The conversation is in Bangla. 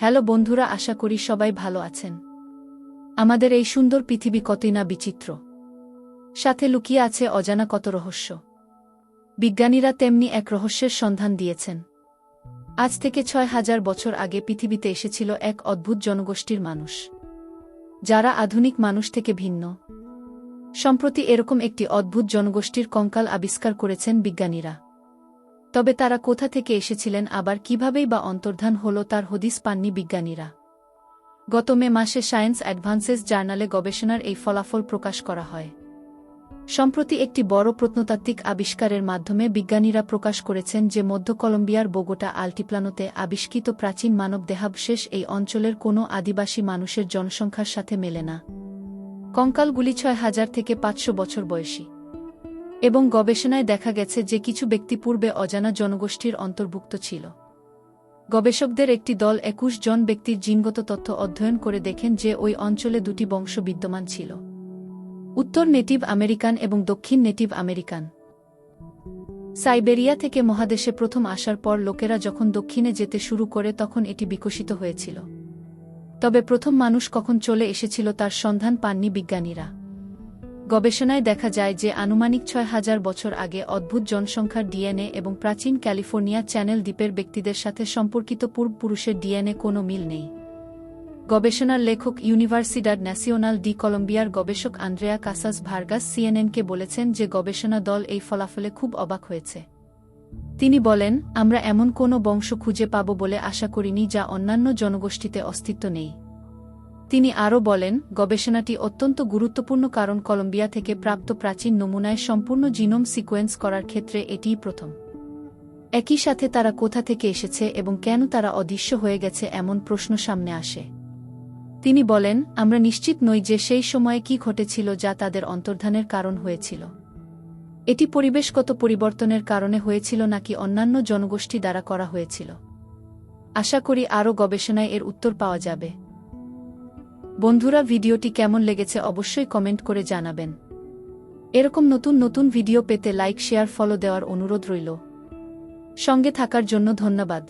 হ্যালো বন্ধুরা, আশা করি সবাই ভালো আছেন। আমাদের এই সুন্দর পৃথিবী কতই না বিচিত্র। সাথে লুকিয়ে আছে অজানা কত রহস্য। বিজ্ঞানীরা তেমনি এক রহস্যের সন্ধান দিয়েছেন। আজ থেকে ছয় হাজার বছর আগে পৃথিবীতে এসেছিল এক অদ্ভুত জনগোষ্ঠীর মানুষ। যারা আধুনিক মানুষ থেকে ভিন্ন। সম্প্রতি এরকম একটি অদ্ভুত জনগোষ্ঠীর কঙ্কাল আবিষ্কার করেছেন বিজ্ঞানীরা। তবে তারা কোথা থেকে এসেছিলেন, আবার কিভাবেই বা অন্তর্ধান হল তার হদিস পাননি বিজ্ঞানীরা। গত মে মাসে সায়েন্স অ্যাডভান্সেস জার্নালে গবেষণার এই ফলাফল প্রকাশ করা হয়। সম্প্রতি একটি বড় প্রত্নতাত্ত্বিক আবিষ্কারের মাধ্যমে বিজ্ঞানীরা প্রকাশ করেছেন যে মধ্য কলম্বিয়ার বোগোটা আল্টিপ্লানোতে আবিষ্কৃত প্রাচীন মানব দেহাবশেষ এই অঞ্চলের কোনো আদিবাসী মানুষের জনসংখ্যার সাথে মেলে না। কঙ্কালগুলি ছয় হাজার থেকে পাঁচশো বছর বয়সী। এবং গবেষণায় দেখা গেছে যে কিছু ব্যক্তি পূর্বে অজানা জনগোষ্ঠীর অন্তর্ভুক্ত ছিল। গবেষকদের একটি দল একুশ জন ব্যক্তির জিনগত তথ্য অধ্যয়ন করে দেখেন যে ওই অঞ্চলে দুটি বংশ বিদ্যমান ছিল। উত্তর নেটিভ আমেরিকান এবং দক্ষিণ নেটিভ আমেরিকান। সাইবেরিয়া থেকে মহাদেশে প্রথম আসার পর লোকেরা যখন দক্ষিণে যেতে শুরু করে তখন এটি বিকশিত হয়েছিল। তবে প্রথম মানুষ কখন চলে এসেছিল তার সন্ধান পাননি বিজ্ঞানীরা। গবেষণায় দেখা যায় যে আনুমানিক ছয় হাজার বছর আগে অদ্ভুত জনসংখ্যার ডিএনএ এবং প্রাচীন ক্যালিফোর্নিয়া চ্যানেল দ্বীপের ব্যক্তিদের সাথে সম্পর্কিত পূর্বপুরুষের ডিএনএ কোনো মিল নেই। গবেষণার লেখক ইউনিভার্সিডাড ন্যাশনাল ডি কলম্বিয়ার গবেষক আন্দ্রেয়া কাসাস ভার্গাস সিএনএনকে বলেছেন যে গবেষণা দল এই ফলাফলে খুব অবাক হয়েছে। তিনি বলেন, আমরা এমন কোনো বংশ খুঁজে পাব বলে আশা করিনি যা অন্যান্য জনগোষ্ঠীতে অস্তিত্ব নেই। তিনি আরও বলেন, গবেষণাটি অত্যন্ত গুরুত্বপূর্ণ কারণ কলম্বিয়া থেকে প্রাপ্ত প্রাচীন নমুনায় সম্পূর্ণ জিনোম সিকোয়েন্স করার ক্ষেত্রে এটিই প্রথম। একই সাথে তারা কোথা থেকে এসেছে এবং কেন তারা অদৃশ্য হয়ে গেছে এমন প্রশ্ন সামনে আসে। তিনি বলেন, আমরা নিশ্চিত নই যে সেই সময়ে কি ঘটেছিল যা তাদের অন্তর্ধানের কারণ হয়েছিল। এটি পরিবেশগত পরিবর্তনের কারণে হয়েছিল নাকি অন্যান্য জনগোষ্ঠী দ্বারা করা হয়েছিল। আশা করি আরও গবেষণায় এর উত্তর পাওয়া যাবে। বন্ধুরা, ভিডিওটি কেমন লেগেছে অবশ্যই কমেন্ট করে জানাবেন। এরকম নতুন নতুন ভিডিও পেতে লাইক, শেয়ার, ফলো দেওয়ার অনুরোধ রইল। সঙ্গে থাকার জন্য ধন্যবাদ।